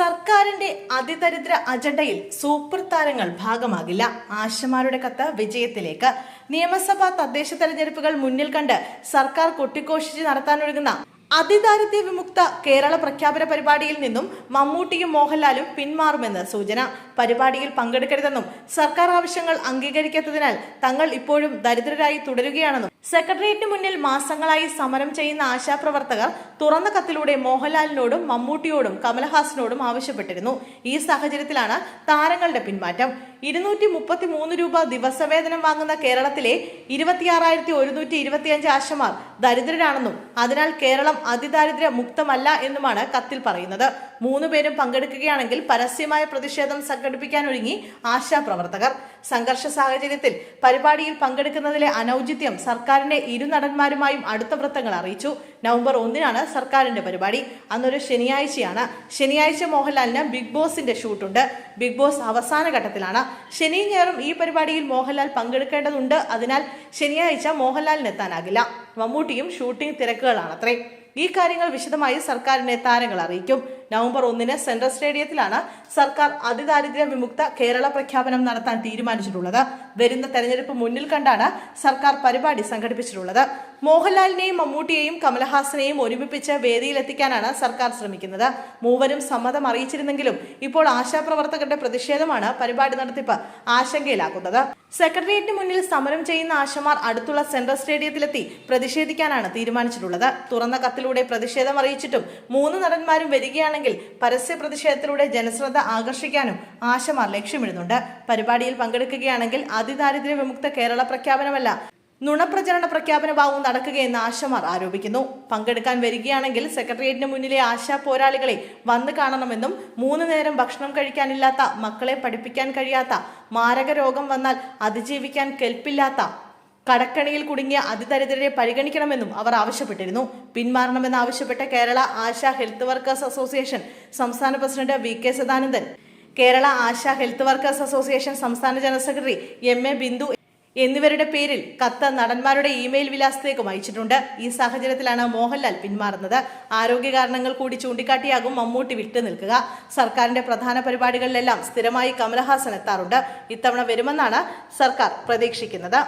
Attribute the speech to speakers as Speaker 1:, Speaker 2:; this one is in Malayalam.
Speaker 1: സർക്കാരിന്റെ അതിദരിദ്ര അജണ്ടയിൽ സൂപ്പർ താരങ്ങൾ ഭാഗമാകില്ല. ആശമാരുടെ കത്ത് വിജയത്തിലേക്ക്. നിയമസഭാ തദ്ദേശ തെരഞ്ഞെടുപ്പുകൾ മുന്നിൽ കണ്ട് സർക്കാർ കൊട്ടിക്കോഷിച്ച് നടത്താനൊരുങ്ങുന്ന അതിദാരിദ്ര്യ വിമുക്ത കേരള പ്രഖ്യാപന പരിപാടിയിൽ നിന്നും മമ്മൂട്ടിയും മോഹൻലാലും പിന്മാറുമെന്ന് സൂചന. പരിപാടിയിൽ പങ്കെടുക്കരുതെന്നും സർക്കാർ ആവശ്യങ്ങൾ അംഗീകരിക്കാത്തതിനാൽ തങ്ങൾ ഇപ്പോഴും ദരിദ്രരായി തുടരുകയാണെന്നും സെക്രട്ടേറിയറ്റിന് മുന്നിൽ മാസങ്ങളായി സമരം ചെയ്യുന്ന ആശാപ്രവർത്തകർ തുറന്ന കത്തിലൂടെ മോഹൻലാലിനോടും മമ്മൂട്ടിയോടും കമലഹാസനോടും ആവശ്യപ്പെട്ടിരുന്നു. ഈ സാഹചര്യത്തിലാണ് താരങ്ങളുടെ പിന്മാറ്റം ഇരുന്നൂറ്റി മുപ്പത്തി മൂന്ന് രൂപ ദിവസവേതനം വാങ്ങുന്ന കേരളത്തിലെ ഇരുപത്തിയാറായിരത്തി ഒരുന്നൂറ്റി ഇരുപത്തിയഞ്ച് ആശമാർ ദരിദ്രരാണെന്നും അതിനാൽ കേരളം അതിദാരിദ്ര്യ മുക്തമല്ല എന്നുമാണ് കത്തിൽ പറയുന്നത്. മൂന്ന് പേരും പങ്കെടുക്കുകയാണെങ്കിൽ പരസ്യമായ പ്രതിഷേധം സംഘടിപ്പിക്കാൻ ഒരുങ്ങി ആശാപ്രവർത്തകർ. സംഘർഷ സാഹചര്യത്തിൽ പരിപാടിയിൽ പങ്കെടുക്കുന്നതിലെ അനൌചിത്യം സർക്കാരിന്റെ ഇരു നടന്മാരുമായും അടുത്ത വൃത്തങ്ങൾ അറിയിച്ചു. നവംബർ ഒന്നിനാണ് സർക്കാരിന്റെ പരിപാടി. അന്നൊരു ശനിയാഴ്ചയാണ്. ശനിയാഴ്ച മോഹൻലാലിന് ബിഗ് ബോസിന്റെ ഷൂട്ടുണ്ട്. ബിഗ് ബോസ് അവസാന ഘട്ടത്തിലാണ്. ശനിയും ഞായറും ഈ പരിപാടിയിൽ മോഹൻലാൽ പങ്കെടുക്കേണ്ടതുണ്ട്. അതിനാൽ ശനിയാഴ്ച മോഹൻലാലിന് എത്താനാകില്ല. മമ്മൂട്ടിയും ഷൂട്ടിംഗ് തിരക്കുകളാണത്രേ. ഈ കാര്യങ്ങൾ വിശദമായി സർക്കാരിനെ താരങ്ങൾ അറിയിക്കും. നവംബർ ഒന്നിന് സെൻട്രൽ സ്റ്റേഡിയത്തിലാണ് സർക്കാർ അതിദാരിദ്ര്യ വിമുക്ത കേരള പ്രഖ്യാപനം നടത്താൻ തീരുമാനിച്ചിട്ടുള്ളത്. വരുന്ന തെരഞ്ഞെടുപ്പ് മുന്നിൽ കണ്ടാണ് സർക്കാർ പരിപാടി സംഘടിപ്പിച്ചിട്ടുള്ളത്. മോഹൻലാലിനെയും മമ്മൂട്ടിയെയും കമലഹാസനെയും ഒരുമിപ്പിച്ച് വേദിയിലെത്തിക്കാനാണ് സർക്കാർ ശ്രമിക്കുന്നത്. മൂവരും സമ്മതം അറിയിച്ചിരുന്നെങ്കിലും ഇപ്പോൾ ആശാപ്രവർത്തകരുടെ പ്രതിഷേധമാണ് പരിപാടി നടത്തിപ്പ് ആശങ്കയിലാക്കുന്നത്. സെക്രട്ടേറിയറ്റിന് മുന്നിൽ സമരം ചെയ്യുന്ന ആശമാർ അടുത്തുള്ള സെൻട്രൽ സ്റ്റേഡിയത്തിലെത്തി പ്രതിഷേധിക്കാനാണ് തീരുമാനിച്ചിട്ടുള്ളത്. തുറന്ന കത്തിലൂടെ പ്രതിഷേധം അറിയിച്ചിട്ടും മൂന്ന് നടന്മാരും വരികയാണെങ്കിൽ പരസ്യ പ്രതിഷേധത്തിലൂടെ ജനശ്രദ്ധ ആകർഷിക്കാനും ആശമാർ ലക്ഷ്യമിടുന്നുണ്ട്. പരിപാടിയിൽ പങ്കെടുക്കുകയാണെങ്കിൽ അതിദാരിദ്ര്യ വിമുക്ത കേരള പ്രഖ്യാപനമല്ല നുണപ്രചരണ പ്രഖ്യാപനമാവും നടക്കുകയെന്ന് ആശമാർ ആരോപിക്കുന്നു. പങ്കെടുക്കാൻ വരികയാണെങ്കിൽ സെക്രട്ടേറിയറ്റിന് മുന്നിലെ ആശാ പോരാളികളെ വന്ന് കാണണമെന്നും മൂന്ന് നേരം ഭക്ഷണം കഴിക്കാനില്ലാത്ത മക്കളെ പഠിപ്പിക്കാൻ കഴിയാത്ത മാരക രോഗം വന്നാൽ അതിജീവിക്കാൻ കെൽപ്പില്ലാത്ത കടക്കണിയിൽ കുടുങ്ങിയ അതിദരിദ്രരെ പരിഗണിക്കണമെന്നും അവർ ആവശ്യപ്പെട്ടിരുന്നു. പിന്മാറണമെന്ന് ആവശ്യപ്പെട്ട Kerala Asha health workers association സംസ്ഥാന president V K Sadanandan Kerala Asha health workers association സംസ്ഥാന general secretary M A Bindu എന്നിവരുടെ പേരിൽ കത്ത് നടന്മാരുടെ ഇമെയിൽ വിലാസത്തേക്കും അയച്ചിട്ടുണ്ട്. ഈ സാഹചര്യത്തിലാണ് മോഹൻലാൽ പിന്മാറുന്നത്. ആരോഗ്യ കാരണങ്ങൾ കൂടി ചൂണ്ടിക്കാട്ടിയാകും മമ്മൂട്ടി വിട്ടു നിൽക്കുക. സർക്കാരിന്റെ പ്രധാന പരിപാടികളിലെല്ലാം സ്ഥിരമായി കമലഹാസൻ എത്താറുണ്ട്. ഇത്തവണ വരുമെന്നാണ് സർക്കാർ പ്രതീക്ഷിക്കുന്നത്.